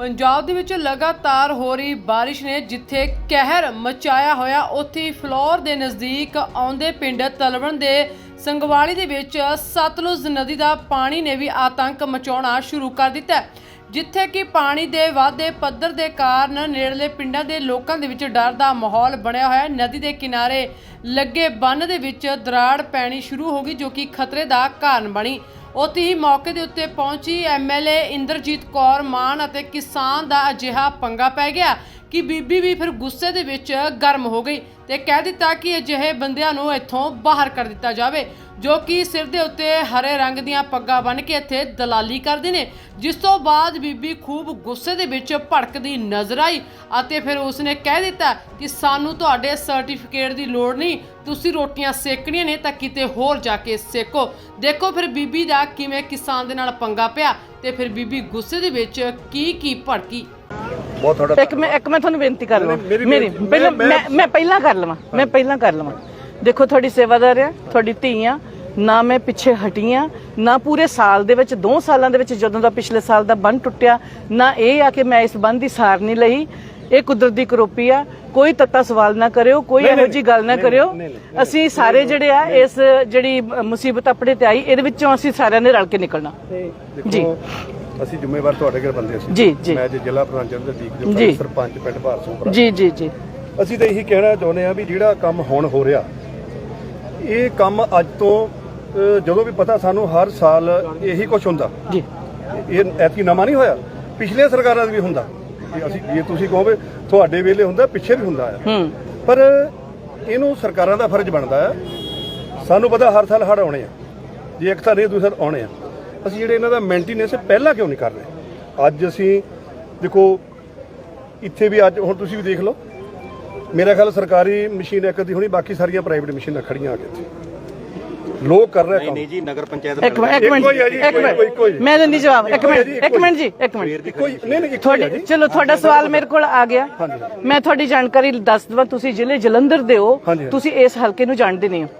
ਪੰਜਾਬ ਦੇ ਵਿੱਚ ਲਗਾਤਾਰ ਹੋ ਰਹੀ ਬਾਰਿਸ਼ ਨੇ ਜਿੱਥੇ ਕਹਿਰ ਮਚਾਇਆ ਹੋਇਆ, ਉੱਥੇ ਹੀ ਫਲੋਰ ਦੇ ਨਜ਼ਦੀਕ ਆਉਂਦੇ ਪਿੰਡ ਤਲਵਣ ਦੇ ਸੰਗਵਾਲੀ ਦੇ ਵਿੱਚ ਸਤਲੁਜ ਨਦੀ ਦਾ ਪਾਣੀ ਨੇ ਵੀ ਆਤੰਕ ਮਚਾਉਣਾ ਸ਼ੁਰੂ ਕਰ ਦਿੱਤਾ ਜਿੱਥੇ ਕਿ ਪਾਣੀ ਦੇ ਵਾਧੇ ਪੱਧਰ ਦੇ ਕਾਰਨ ਨੇੜਲੇ ਪਿੰਡਾਂ ਦੇ ਲੋਕਾਂ ਦੇ ਵਿੱਚ ਡਰ ਦਾ ਮਾਹੌਲ ਬਣਿਆ ਹੋਇਆ ਹੈ। ਨਦੀ ਦੇ ਕਿਨਾਰੇ ਲੱਗੇ ਬੰਨ ਦੇ ਵਿੱਚ ਦਰਾੜ ਪੈਣੀ ਸ਼ੁਰੂ ਹੋ ਗਈ, ਜੋ ਕਿ ਖਤਰੇ ਦਾ ਕਾਰਨ ਬਣੀ। ਉੱਥੇ ਹੀ ਮੌਕੇ ਦੇ ਉੱਤੇ ਪਹੁੰਚੀ ਐਮਐਲਏ ਇੰਦਰਜੀਤ ਕੌਰ ਮਾਨ ਅਤੇ ਕਿਸਾਨ ਦਾ ਅਜਿਹਾ ਪੰਗਾ ਪੈ ਗਿਆ ਕਿ ਬੀਬੀ ਵੀ ਫਿਰ ਗੁੱਸੇ ਦੇ ਵਿੱਚ ਗਰਮ ਹੋ ਗਈ ਤੇ ਕਹਿ ਦਿੱਤਾ ਕਿ ਅਜਿਹੇ ਬੰਦਿਆਂ ਨੂੰ ਇੱਥੋਂ ਬਾਹਰ ਕਰ ਦਿੱਤਾ ਜਾਵੇ। ਜੋ ਕਿ ਸਿਰ ਦੇ ਉੱਤੇ ਹਰੇ ਰੰਗ ਦੀਆਂ ਪੱਗਾਂ ਬੰਨ੍ਹ ਕੇ ਇੱਥੇ ਦਲਾਲੀ ਕਰਦੇ ਨੇ। ਜਿਸ ਤੋਂ ਬਾਅਦ ਬੀਬੀ ਖੂਬ ਗੁੱਸੇ ਦੇ ਵਿੱਚ ਭੜਕਦੀ ਨਜ਼ਰ ਆਈ ਅਤੇ ਫਿਰ ਉਸਨੇ ਕਹਿ ਦਿੱਤਾ ਕਿ ਸਾਨੂੰ ਤੁਹਾਡੇ ਸਰਟੀਫਿਕੇਟ ਦੀ ਲੋੜ ਨਹੀਂ ਤੁਸੀਂ ਰੋਟੀਆਂ ਸੇਕਣੀਆਂ ਨੇ ਤਾਂ ਕਿਤੇ ਹੋਰ ਜਾ ਕੇ ਸੇਕੋ। ਦੇਖੋ ਫਿਰ ਬੀਬੀ ਦਾ ਕਿਵੇਂ ਕਿਸਾਨ ਦੇ ਨਾਲ ਪੰਗਾ ਪਿਆ ਤੇ ਫਿਰ ਬੀਬੀ ਗੁੱਸੇ ਦੇ ਵਿੱਚ ਕੀ ਕੀ ਭੜਕੀ। ਬਹੁਤ ਤੁਹਾਡਾ ਇੱਕ ਮੈਂ ਇੱਕ ਮੈਂ ਤੁਹਾਨੂੰ ਬੇਨਤੀ ਕਰ ਲਵਾਂ। ਮੇਰੀ ਪਹਿਲਾਂ ਮੈਂ- ਮੈਂ ਮੈਂ ਪਹਿਲਾਂ ਕਰ ਲਵਾਂ। ਮੈਂ ਪਹਿਲਾਂ ਕਰ ਲਵਾਂ। ਦੇਖੋ ਤੁਹਾਡੀ ਸੇਵਾਦਾਰ ਆ ਤੁਹਾਡੀ ਧੀ ਆ ਨਾ ਮੈਂ ਪਿੱਛੇ ਹਟੀ ਆ ਨਾ ਪੂਰੇ ਸਾਲ ਦੇ ਵਿੱਚ 2 ਸਾਲਾਂ ਦੇ ਵਿੱਚ ਜਦੋਂ ਦਾ ਪਿਛਲੇ ਸਾਲ ਦਾ ਬੰਨ ਟੁੱਟਿਆ ਨਾ ਇਹ ਆ ਕਿ ਮੈਂ ਇਸ ਬੰਨ ਦੀ ਸਾਰ ਨਹੀਂ ਲਈ। ਇਹ ਕੁਦਰਤ ਦੀ ਕਰੋਪੀ ਆ। ਕੋਈ ਤੱਤਾ ਸਵਾਲ ਨਾ ਕਰਿਓ ਕੋਈ ਇਹੋ ਜੀ ਗੱਲ ਨਾ ਕਰਿਓ। ਅਸੀਂ ਸਾਰੇ ਜਿਹੜੇ ਆ ਇਸ ਜਿਹੜੀ ਮੁਸੀਬਤ ਆਪਣੇ ਤੇ ਆਈ ਇਹਦੇ ਵਿੱਚੋਂ ਅਸੀਂ ਸਾਰਿਆਂ ਨੇ ਰਲ ਕੇ ਨਿਕਲਣਾ। ਜੀ। ਅਸੀਂ ਜ਼ਿੰਮੇਵਾਰ ਤੁਹਾਡੇ ਘਰ ਬੰਦੇ ਸੀ ਜੀ, ਜੀ। ਮੈਂ ਅੱਜ ਜ਼ਿਲ੍ਹਾ ਪ੍ਰਧਾਨ ਚੰਦਰਦੀਪ ਜੀ। ਜੀ। ਸਰਪੰਚ ਪਿੰਡ ਭਾਰਸੂਪੁਰਾ ਜੀ ਜੀ ਜੀ। ਅਸੀਂ ਤਾਂ ਇਹੀ ਕਹਿਣਾ ਚਾਹੁੰਦੇ ਆ ਵੀ ਜਿਹੜਾ ਕੰਮ ਹੁਣ ਹੋ ਰਿਹਾ ਇਹ ਕੰਮ ਅੱਜ ਤੋਂ ਜਦੋਂ ਵੀ ਪਤਾ ਸਾਨੂੰ ਹਰ ਸਾਲ ਇਹੀ ਕੁਝ ਹੁੰਦਾ। ਜੀ। ਇਹ ਐਤਕੀ ਨਵਾਂ ਨਹੀਂ ਹੋਇਆ ਪਿਛਲੇ ਸਰਕਾਰਾਂ ਦਾ ਵੀ ਹੁੰਦਾ। ਜੇ ਅਸੀਂ ਜੇ ਤੁਸੀਂ ਕਹੋਗੇ ਤੁਹਾਡੇ ਵੇਲੇ ਹੁੰਦਾ ਪਿੱਛੇ ਵੀ ਹੁੰਦਾ ਆ। ਹੂੰ। ਪਰ ਇਹਨੂੰ ਸਰਕਾਰਾਂ ਦਾ ਫਰਜ਼ ਬਣਦਾ ਆ। ਸਾਨੂੰ ਪਤਾ ਹਰ ਸਾਲ ਹੜ੍ਹ ਆਉਣੇ ਆ। ਜੇ ਇੱਕ ਤਾਂ ਨਹੀਂ ਦੂਸਰਾ ਆਉਣੇ ਆ। ਅਸੀਂ ਜਿਹੜੇ ਇਹਨਾਂ ਦਾ ਮੇਨਟੇਨੈਂਸ ਪਹਿਲਾਂ ਕਿਉਂ ਨਹੀਂ ਕਰ ਰਹੇ? ਅੱਜ ਅਸੀਂ ਦੇਖੋ ਇੱਥੇ ਵੀ ਅੱਜ ਹੁਣ ਤੁਸੀਂ ਵੀ ਦੇਖ ਲਓ। ਮੇਰਾ ਖਿਆਲ ਸਰਕਾਰੀ ਮਸ਼ੀਨ ਇੱਕ ਦੀ ਹੋਣੀ ਬਾਕੀ ਸਾਰੀਆਂ ਪ੍ਰਾਈਵੇਟ ਮਸ਼ੀਨਾਂ ਖੜੀਆਂ ਆ ਕੇ ਇੱਥੇ। ਲੋਕ ਕਰ ਰਹੇ ਕੰਮ। ਨਹੀਂ ਜੀ ਨਗਰ ਪੰਚਾਇਤ ਇੱਕ ਮਿੰਟ ਇੱਕ ਮਿੰਟ ਇੱਕੋ। ਮਿੰਟ। ਮੈਂ ਦਿੰਦੀ ਜਵਾਬ ਇੱਕ ਮਿੰਟ ਇੱਕ ਮਿੰਟ ਜੀ ਇੱਕ ਮਿੰਟ। ਕੋਈ ਨਹੀਂ ਨਹੀਂ ਤੁਹਾਡੀ ਚਲੋ ਤੁਹਾਡਾ ਸਵਾਲ ਮੇਰੇ ਕੋਲ ਆ ਗਿਆ। ਮੈਂ ਤੁਹਾਡੀ ਜਾਣਕਾਰੀ ਦੱਸ ਦਵਾਂ ਤੁਸੀਂ ਜ਼ਿਲ੍ਹੇ ਜਲੰਧਰ ਦੇ ਹੋ। ਤੁਸੀਂ ਇਸ ਹਲਕੇ ਨੂੰ ਜਾਣਦੇ ਨਹੀਂ ਹੋ।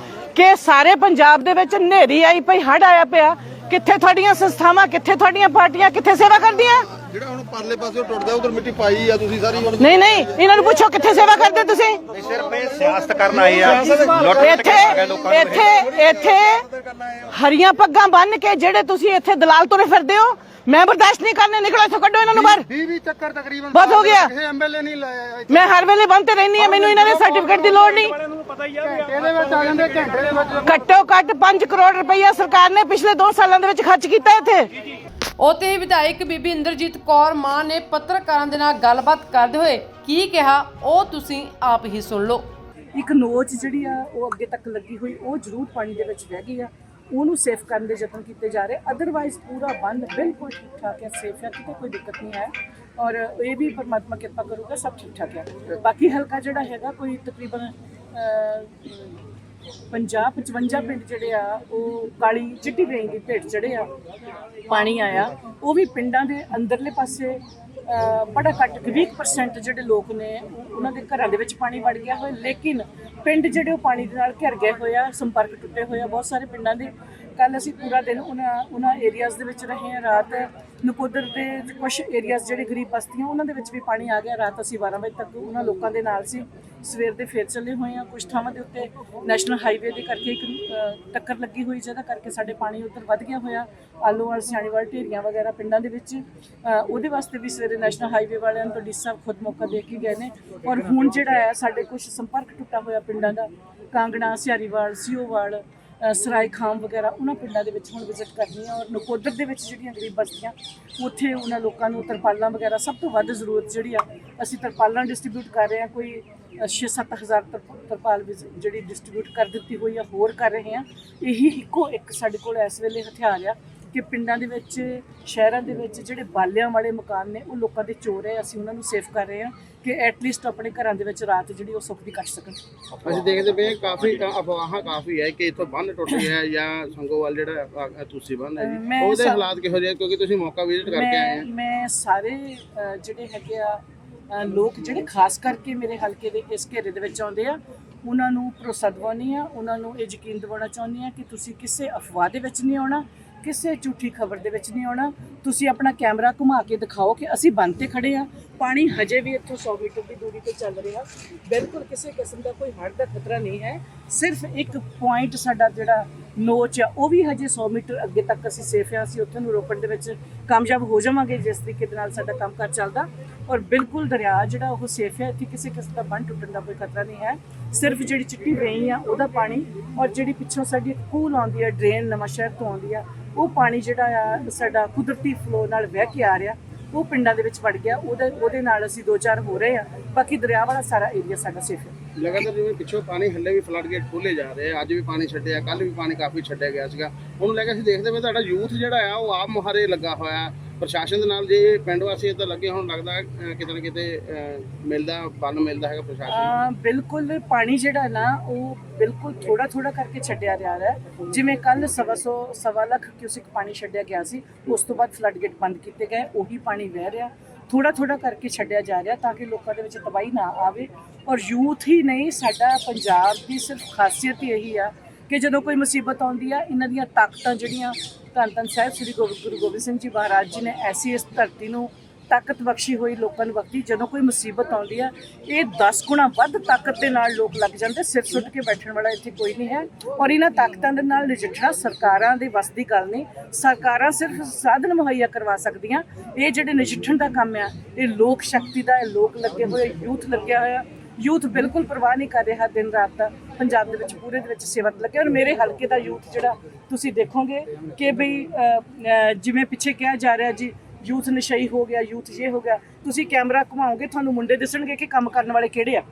ਕਿ ਸਾਰੇ ਪੰਜਾਬ ਦੇ ਵਿੱਚ ਹਨੇਰੀ ਆਈ ਪਈ ਹੜ ਆਇਆ ਪਿਆ। ਕਿੱਥੇ ਤੁਹਾਡੀਆਂ ਸੰਸਥਾਵਾਂ, ਕਿੱਥੇ ਤੁਹਾਡੀਆਂ ਪਾਰਟੀਆਂ, ਕਿੱਥੇ ਸੇਵਾ ਕਰਦੀਆਂ? ਜਿਹੜਾ ਹੁਣ ਪਰਲੇ ਪਾਸੇ ਟੁੱਟਦਾ ਉਧਰ ਮਿੱਟੀ ਪਾਈ ਆ ਤੁਸੀਂ ਸਾਰੀ ਹੁਣ। ਨਹੀਂ ਨਹੀਂ ਇਹਨਾਂ ਨੂੰ ਪੁੱਛੋ ਕਿੱਥੇ ਸੇਵਾ ਕਰਦੇ ਤੁਸੀਂ? ਸਿਰਫ ਇਹ ਸਿਆਸਤ ਕਰਨ ਆਏ ਆ। ਇੱਥੇ ਇੱਥੇ ਇੱਥੇ ਹਰੀਆਂ ਪੱਗਾਂ ਬੰਨ ਕੇ ਜਿਹੜੇ ਤੁਸੀਂ ਇੱਥੇ ਦਲਾਲ ਤੁਰੇ ਫਿਰਦੇ ਹੋ ਮੈਂ ਬਰਦਾਸ਼ਤ ਨਹੀਂ ਕਰਨੇ ਨਿਕਲੋ ਇੱਥੋਂ ਕੱਢੋ ਇਹਨਾਂ ਨੂੰ ਬਾਹਰ। 20 ਚੱਕਰ ਤਕਰੀਬਨ ਬਹੁਤ ਹੋ ਗਿਆ। ਕਿਸੇ ਐਮਐਲਏ ਨਹੀਂ ਲਾਇਆ ਮੈਂ ਹਰ ਵੇਲੇ ਬੰਦ ਤੇ ਰਹਿਣੀ ਆ ਮੈਨੂੰ ਇਹਨਾਂ ਦੇ ਸਰਟੀਫਿਕੇਟ ਦੀ ਲੋੜ ਨਹੀਂ। ਇਹਦੇ ਵਿੱਚ ਆ ਜਾਂਦੇ ਘੰਟੇ ਦੇ ਵਿੱਚ ਘੱਟੋ ਘੱਟ 5 ਕਰੋੜ ਰੁਪਈਆ ਸਰਕਾਰ ਨੇ ਪਿਛਲੇ 2 ਸਾਲਾਂ ਦੇ ਵਿੱਚ ਖਰਚ ਕੀਤਾ ਇੱਥੇ। ਉਤੇ ਹੀ ਵਿਧਾਇਕ ਬੀਬੀ ਇੰਦਰਜੀਤ ਕੌਰ ਮਾਨ ਨੇ ਪੱਤਰਕਾਰਾਂ ਦੇ ਨਾਲ ਗੱਲਬਾਤ ਕਰਦੇ ਹੋਏ ਕੀ ਕਿਹਾ ਉਹ ਤੁਸੀਂ ਆਪ ਹੀ ਸੁਣ ਲਓ। ਇੱਕ ਨੋਚ ਜਿਹੜੀ ਆ ਉਹ ਅੱਗੇ ਤੱਕ ਲੱਗੀ ਹੋਈ ਉਹ ਜ਼ਰੂਰ ਪਾਣੀ ਦੇ ਵਿੱਚ ਰਹਿ ਗਈ ਆ। ਉਹਨੂੰ ਸੇਫ ਕਰਨ ਦੇ ਯਤਨ ਕੀਤੇ ਜਾ ਰਹੇ। ਅਦਰਵਾਈਜ਼ ਪੂਰਾ ਬੰਦ ਬਿਲਕੁਲ ਠੀਕ ਠਾਕ ਹੈ ਸੇਫ ਹੈ ਕਿਤੇ ਕੋਈ ਦਿੱਕਤ ਨਹੀਂ ਹੈ। ਔਰ ਇਹ ਵੀ ਪਰਮਾਤਮਾ ਕਿਰਪਾ ਕਰੂਗਾ ਸਭ ਠੀਕ ਠਾਕ ਹੈ ਬਾਕੀ ਹਲਕਾ ਜਿਹੜਾ ਹੈਗਾ ਕੋਈ ਤਕਰੀਬਨ 50 55 ਪਿੰਡ ਜਿਹੜੇ ਆ, ਉਹ ਕਾਲੀ ਚਿੱਟੀ ਵੇਈ ਦੀ ਭੇਟ ਚੜੇ ਆ, ਪਾਣੀ ਆਇਆ। ਉਹ ਵੀ ਪਿੰਡਾਂ ਦੇ ਅੰਦਰਲੇ ਪਾਸੇ ਬੜਾ ਘੱਟ ਕੁ 20% ਜਿਹੜੇ ਲੋਕ ਨੇ, ਉਹਨਾਂ ਦੇ ਘਰਾਂ ਦੇ ਵਿੱਚ ਪਾਣੀ ਵੜ ਗਿਆ ਹੋਇਆ। ਲੇਕਿਨ ਪਿੰਡ ਜਿਹੜੇ ਉਹ ਪਾਣੀ ਦੇ ਨਾਲ ਘਿਰ ਗਏ ਹੋਏ ਆ, ਸੰਪਰਕ ਟੁੱਟੇ ਹੋਏ ਆ, ਬਹੁਤ ਸਾਰੇ ਪਿੰਡਾਂ ਦੇ ਕੱਲ ਅਸੀਂ ਪੂਰਾ ਦਿਨ ਉਹਨਾਂ ਉਹਨਾਂ ਏਰੀਆਜ਼ ਦੇ ਵਿੱਚ ਰਹੇ ਹਾਂ, ਰਾਤ ਨਕੋਦਰ ਦੇ ਕੁਝ ਏਰੀਆਜ਼ ਜਿਹੜੇ ਗਰੀਬ ਬਸਤੀਆਂ, ਉਹਨਾਂ ਦੇ ਵਿੱਚ ਵੀ ਪਾਣੀ ਆ ਗਿਆ। ਰਾਤ ਅਸੀਂ 12 ਵਜੇ ਤੱਕ ਉਹਨਾਂ ਲੋਕਾਂ ਦੇ ਨਾਲ ਸੀ। ਸਵੇਰ ਦੇ ਫੇਰ ਚੱਲੇ ਹੋਏ ਆ ਕੁਝ ਥਾਵਾਂ ਦੇ ਉੱਤੇ ਨੈਸ਼ਨਲ ਹਾਈਵੇ ਦੇ ਕਰਕੇ ਇੱਕ ਟੱਕਰ ਲੱਗੀ ਹੋਈ, ਜਿਹਦਾ ਕਰਕੇ ਸਾਡੇ ਪਾਣੀ ਉੱਧਰ ਵੱਧ ਗਿਆ ਹੋਇਆ। ਆਲੋਵਾਲ ਸਿਆਣੀਵਾਲ, ਢੇਰੀਆਂ ਵਗੈਰਾ ਪਿੰਡਾਂ ਦੇ ਵਿੱਚ ਉਹਦੇ ਵਾਸਤੇ ਵੀ ਸਵੇਰੇ ਨੈਸ਼ਨਲ ਹਾਈਵੇ ਵਾਲਿਆਂ ਨੂੰ ਡੀ ਸਾਹਿਬ ਖੁਦ ਮੌਕਾ ਦੇ ਕੇ ਗਏ ਨੇ। ਔਰ ਹੁਣ ਜਿਹੜਾ ਹੈ, ਸਾਡੇ ਕੁਝ ਸੰਪਰਕ ਟੁੱਟਾ ਹੋਇਆ ਪਿੰਡਾਂ ਦਾ, ਕਾਂਗੜਾ ਸਿਆਰੀਵਾਲ ਸਿਓਵਾਲ ਸਰਾਏ ਖਾਮ ਵਗੈਰਾ, ਉਹਨਾਂ ਪਿੰਡਾਂ ਦੇ ਵਿੱਚ ਹੁਣ ਵਿਜ਼ਿਟ ਕਰਨੀ ਹੈ ਔਰ ਨਕੋਦਰ ਦੇ ਵਿੱਚ ਜਿਹੜੀਆਂ ਗਰੀਬ ਬਸਤੀਆਂ, ਉੱਥੇ ਉਹਨਾਂ ਲੋਕਾਂ ਨੂੰ ਤਰਪਾਲਾਂ ਵਗੈਰਾ ਸਭ ਤੋਂ ਵੱਧ ਜ਼ਰੂਰਤ ਜਿਹੜੀ ਆ, ਅਸੀਂ ਤਰਪਾਲਾਂ ਡਿਸਟ੍ਰੀਬਿਊਟ ਕਰ ਰਹੇ ਹਾਂ, ਕੋਈ 6-7 ਹਜ਼ਾਰ ਤਰਪ- ਤਰਪਾਲ ਵੀ ਜਿਹੜੀ ਡਿਸਟ੍ਰੀਬਿਊਟ ਕਰ ਦਿੱਤੀ ਹੋਈ ਆ, ਹੋਰ ਕਰ ਰਹੇ ਹਾਂ। ਇਹੀ ਇੱਕੋ ਇੱਕ ਸਾਡੇ ਕੋਲ ਇਸ ਵੇਲੇ ਹਥਿਆਰ ਆ ਕਿ ਪਿੰਡਾਂ ਦੇ ਵਿੱਚ, ਸ਼ਹਿਰਾਂ ਦੇ ਵਿੱਚ ਜਿਹੜੇ ਬਾਲਿਆਂ ਵਾਲੇ ਮਕਾਨ ਨੇ, ਉਹ ਲੋਕਾਂ ਦੇ ਚੋਰ ਹੈ, ਅਸੀਂ ਉਹਨਾਂ ਨੂੰ ਸੇਫ ਕਰ ਰਹੇ ਹਾਂ। ਕਿ ਐਟਲੀਸਟ ਆਪਣੇ ਘਰਾਂ ਦੇ ਵਿੱਚ ਰਾਤ ਜਿਹੜੀ ਉਹ ਸੁੱਖ ਦੀ ਕੱਟ ਸਕਣ। ਅਸੀਂ ਦੇਖਦੇ ਪਏ ਹਾਂ ਕਾਫੀ ਅਫਵਾਹਾਂ ਕਾਫੀ ਹੈ ਕਿ ਇੱਥੋਂ ਬੰਨ ਟੁੱਟ ਗਿਆ ਹੈ ਜਾਂ ਸੰਗੋਵਾਲ ਜਿਹੜਾ ਤੁਸੀਂ ਬੰਨ ਹੈ ਜੀ। ਮੈਂ ਉਹਦੇ ਹਾਲਾਤ ਕਿਹੋ ਜਿਹੇ ਕਿਉਂਕਿ ਤੁਸੀਂ ਮੌਕਾ ਵਿਜ਼ਿਟ ਕਰਕੇ ਆਏ ਮੈਂ ਆ। ਮੈਂ ਸਾਰੇ ਅ, ਜਿਹੜੇ ਹੈਗੇ ਆ ਅ, ਲੋਕ ਜਿਹੜੇ ਖਾਸ ਕਰਕੇ ਮੇਰੇ ਹਲਕੇ ਦੇ ਇਸ ਘੇਰੇ ਦੇ ਵਿੱਚ ਆਉਂਦੇ ਆ ਉਹਨਾਂ ਨੂੰ ਭਰੋਸਾ ਆ ਉਹਨਾਂ ਨੂੰ ਇਹ ਯਕੀਨ ਦਿਵਾਉਣਾ ਚਾਹੁੰਦੀ ਆ ਕਿ ਤੁਸੀਂ ਕਿਸੇ ਅਫਵਾਹ ਦੇ ਵਿੱਚ ਨਹੀਂ ਆਉਣਾ। ਕਿਸੇ ਝੂਠੀ ਖਬਰ ਦੇ ਵਿੱਚ ਨਹੀਂ ਆਉਣਾ। ਤੁਸੀਂ ਆਪਣਾ ਕੈਮਰਾ ਘੁਮਾ ਕੇ ਦਿਖਾਓ ਕਿ ਅਸੀਂ ਬੰਦ ਤੇ ਖੜੇ ਆ ਪਾਣੀ ਹਜੇ ਵੀ ਇੱਥੋਂ 100 ਮੀਟਰ ਦੀ ਦੂਰੀ ਤੇ ਚੱਲ ਰਿਹਾ। ਬਿਲਕੁਲ ਕਿਸੇ ਕਿਸਮ ਦਾ ਕੋਈ ਹੜ੍ਹ ਦਾ ਖਤਰਾ ਨਹੀਂ ਹੈ। ਸਿਰਫ ਇੱਕ ਪੁਆਇੰਟ ਸਾਡਾ ਜਿਹੜਾ ਨੋਚ ਆ, ਉਹ ਵੀ ਹਜੇ 100 ਮੀਟਰ ਅੱਗੇ ਤੱਕ ਅਸੀਂ ਸੇਫ ਆ ਅਸੀਂ ਉੱਥੇ ਨੂੰ ਰੋਕਣ ਦੇ ਵਿੱਚ ਕਾਮਯਾਬ ਹੋ ਜਾਵਾਂਗੇ, ਜਿਸ ਤਰੀਕੇ ਦੇ ਨਾਲ ਸਾਡਾ ਕੰਮ ਕਰ ਚੱਲਦਾ। ਔਰ ਬਿਲਕੁਲ ਦਰਿਆ ਜਿਹੜਾ ਉਹ ਸੇਫ ਹੈ। ਇੱਥੇ ਕਿਸੇ ਕਿਸਮ ਦਾ ਬੰਨ ਟੁੱਟਣ ਦਾ ਕੋਈ ਖਤਰਾ ਨਹੀਂ ਹੈ। ਸਿਰਫ ਜਿਹੜੀ ਚਿੱਟੀ ਵੇਈ ਆ, ਉਹਦਾ ਪਾਣੀ ਔਰ ਜਿਹੜੀ ਪਿੱਛੋਂ ਸਾਡੀ ਕੂਲ ਆਉਂਦੀ ਹੈ ਡਰੇਨ ਨਵਾਂ ਸ਼ਹਿਰ ਤੋਂ ਆਉਂਦੀ ਆ ਉਹ ਪਾਣੀ ਜਿਹੜਾ ਆ, ਸਾਡਾ ਕੁਦਰਤੀ ਫਲੋ ਨਾਲ ਵਹਿ ਕੇ ਆ ਰਿਹਾ, ਉਹ ਪਿੰਡਾਂ ਦੇ ਵਿੱਚ ਵੜ ਗਿਆ, ਉਹਦੇ ਉਹਦੇ ਨਾਲ ਅਸੀਂ ਦੋ ਚਾਰ ਹੋ ਰਹੇ ਆ ਬਾਕੀ ਦਰਿਆ ਵਾਲਾ ਸਾਰਾ ਏਰੀਆ ਸਾਡਾ ਸੇਫ ਹੈ। ਲਗਾਤਾਰ ਜਿਵੇਂ ਪਿੱਛੋਂ ਪਾਣੀ ਹੱਲੇ ਵੀ ਫਲੱਡ ਗੇਟ ਖੋਲੇ ਜਾ ਰਹੇ ਆ, ਅੱਜ ਵੀ ਪਾਣੀ ਛੱਡਿਆ ਕੱਲ ਵੀ ਪਾਣੀ ਕਾਫੀ ਛੱਡਿਆ ਗਿਆ ਸੀਗਾ। ਉਹਨੂੰ ਲੈ ਕੇ ਅਸੀਂ ਦੇਖਦੇ ਪਏ ਤੁਹਾਡਾ ਯੂਥ ਜਿਹੜਾ ਆ, ਉਹ ਆਪ ਮੁਹਾਰੇ ਲੱਗਾ ਹੋਇਆ ਪ੍ਰਸ਼ਾਸਨ ਦੇ ਨਾਲ ਜੇ ਪਿੰਡ ਵਾਸੀ ਇੱਦਾਂ ਲੱਗੇ ਹੁਣ ਲੱਗਦਾ ਅ, ਕਿਤੇ ਨਾ ਕਿਤੇ ਅ, ਮਿਲਦਾ ਬੰਨ ਮਿਲਦਾ ਹੈਗਾ ਪ੍ਰਸ਼ਾਸਨ ਨੂੰ। ਬਿਲਕੁਲ ਪਾਣੀ ਜਿਹੜਾ ਨਾ ਉਹ ਬਿਲਕੁਲ ਥੋੜਾ ਥੋੜਾ ਕਰਕੇ ਛੱਡਿਆ ਜਾ ਰਿਹਾ ਹੈ। ਜਿਵੇਂ ਕੱਲ ਸਵਾ ਸੌ ਸਵਾ ਲੱਖ ਕਿਊਸਿਕ ਪਾਣੀ ਛੱਡਿਆ ਗਿਆ ਸੀ ਉਸ ਤੋਂ ਬਾਅਦ ਫਲੱਡ ਗੇਟ ਬੰਦ ਕੀਤੇ ਗਏ ਉਹੀ ਪਾਣੀ ਵਹਿ ਰਿਹਾ। ਥੋੜਾ ਥੋੜਾ ਕਰਕੇ ਛੱਡਿਆ ਜਾ ਰਿਹਾ ਤਾਂ ਕਿ ਲੋਕਾਂ ਦੇ ਵਿੱਚ ਤਬਾਹੀ ਨਾ ਆਵੇ। ਔਰ ਯੂਥ ਹੀ ਨਹੀਂ ਸਾਡਾ ਪੰਜਾਬ ਦੀ ਸਿਰਫ ਖਾਸੀਅਤ ਹੀ ਇਹੀ ਆ ਕਿ ਜਦੋਂ ਕੋਈ ਮੁਸੀਬਤ ਆਉਂਦੀ ਆ, ਇਹਨਾਂ ਦੀਆਂ ਤਾਕਤਾਂ ਜਿਹੜੀਆਂ ਧੰਨ ਧੰਨ ਸਾਹਿਬ ਸ੍ਰੀ ਗੋਬਿੰਦ ਗੁਰੂ ਗੋਬਿੰਦ ਸਿੰਘ ਜੀ ਮਹਾਰਾਜ ਜੀ ਨੇ ਐਸੀ ਇਸ ਧਰਤੀ ਨੂੰ ਤਾਕਤ ਬਖਸ਼ੀ ਹੋਈ, ਲੋਕਾਂ ਨੂੰ ਬਖਸ਼ੀ ਜਦੋਂ ਕੋਈ ਮੁਸੀਬਤ ਆਉਂਦੀ ਆ, ਇਹ 10 ਗੁਣਾ ਵੱਧ ਤਾਕਤ ਦੇ ਨਾਲ ਲੋਕ ਲੱਗ ਜਾਂਦੇ, ਸਿਰ ਸੁੱਟ ਕੇ ਬੈਠਣ ਵਾਲਾ ਇੱਥੇ ਕੋਈ ਨਹੀਂ ਹੈ। ਔਰ ਇਹਨਾਂ ਤਾਕਤਾਂ ਦੇ ਨਾਲ ਨਜਿੱਠਣਾ ਸਰਕਾਰਾਂ ਦੇ ਵੱਸ ਦੀ ਗੱਲ ਨਹੀਂ, ਸਰਕਾਰਾਂ ਸਿਰਫ ਸਾਧਨ ਮੁਹੱਈਆ ਕਰਵਾ ਸਕਦੀਆਂ। ਇਹ ਜਿਹੜੇ ਨਜਿੱਠਣ ਦਾ ਕੰਮ ਆ, ਇਹ ਲੋਕ ਸ਼ਕਤੀ ਦਾ, ਇਹ ਲੋਕ ਲੱਗੇ ਹੋਏ, ਯੂਥ ਲੱਗਿਆ ਹੋਇਆ ਯੂਥ ਬਿਲਕੁਲ ਪਰਵਾਹ ਨਹੀਂ ਕਰ ਰਿਹਾ ਦਿਨ ਰਾਤ ਦਾ। ਪੰਜਾਬ ਦੇ ਵਿੱਚ ਪੂਰੇ ਦੇ ਵਿੱਚ ਸੇਵਾ ਤੇ ਲੱਗਿਆ ਔਰ ਮੇਰੇ ਹਲਕੇ ਦਾ ਯੂਥ ਜਿਹੜਾ ਤੁਸੀਂ ਦੇਖੋਗੇ ਕਿ ਬਈ ਜਿਵੇਂ ਪਿੱਛੇ ਕਿਹਾ ਜਾ ਰਿਹਾ ਜੀ ਯੂਥ ਨਸ਼ਈ ਹੋ ਗਿਆ ਯੂਥ ਇਹ ਹੋ ਗਿਆ। ਤੁਸੀਂ ਕੈਮਰਾ ਘੁਮਾਓਗੇ ਤੁਹਾਨੂੰ ਮੁੰਡੇ ਦਿਸਣਗੇ ਕਿ ਕੰਮ ਕਰਨ ਵਾਲੇ ਕਿਹੜੇ ਆ।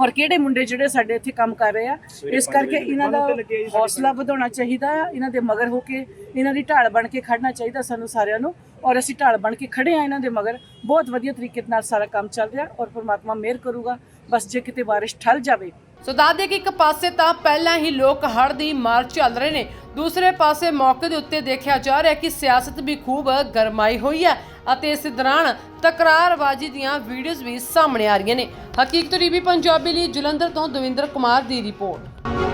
ਔਰ ਕਿਹੜੇ ਮੁੰਡੇ ਜਿਹੜੇ ਸਾਡੇ ਇੱਥੇ ਕੰਮ ਕਰ ਰਹੇ ਆ। ਇਸ ਕਰਕੇ ਇਹਨਾਂ ਦਾ ਹੌਸਲਾ ਵਧਾਉਣਾ ਚਾਹੀਦਾ ਆ ਇਹਨਾਂ ਦੇ ਮਗਰ ਹੋ ਕੇ ਇਹਨਾਂ ਦੀ ਢਾਲ ਬਣ ਕੇ ਖੜਨਾ ਚਾਹੀਦਾ ਸਾਨੂੰ ਸਾਰਿਆਂ ਨੂੰ। ਔਰ ਅਸੀਂ ਢਾਲ ਬਣ ਕੇ ਖੜੇ ਆ ਇਹਨਾਂ ਦੇ ਮਗਰ। ਬਹੁਤ ਵਧੀਆ ਤਰੀਕੇ ਨਾਲ ਸਾਰਾ ਕੰਮ ਚੱਲ ਰਿਹਾ ਔਰ ਪਰਮਾਤਮਾ ਮਿਹਰ ਕਰੂਗਾ। ਬਸ ਜੇ ਕਿਤੇ ਬਾਰਿਸ਼ ਠੱਲ ਜਾਵੇ। ਸੋ ਦੱਸਦੇ ਕਿ ਇੱਕ ਪਾਸੇ ਤਾਂ ਪਹਿਲਾਂ ਹੀ ਲੋਕ ਹੜ੍ਹ ਦੀ ਮਾਰ ਚੱਲ ਰਹੇ ਨੇ। ਦੂਸਰੇ ਪਾਸੇ ਮੌਕੇ ਦੇ ਉੱਤੇ ਦੇਖਿਆ ਜਾ ਰਿਹਾ ਕਿ ਸਿਆਸਤ ਵੀ ਖੂਬ ਗਰਮਾਈ ਹੋਈ ਹੈ ਅਤੇ ਇਸ ਦੌਰਾਨ ਤਕਰਾਰਬਾਜ਼ੀ ਦੀਆਂ ਵੀਡੀਓਜ਼ ਵੀ ਸਾਹਮਣੇ ਆ ਰਹੀਆਂ ਨੇ। ਹਕੀਕਤ ਟੀਵੀ ਪੰਜਾਬੀ ਲਈ ਜਲੰਧਰ ਤੋਂ ਦਵਿੰਦਰ ਕੁਮਾਰ ਦੀ ਰਿਪੋਰਟ।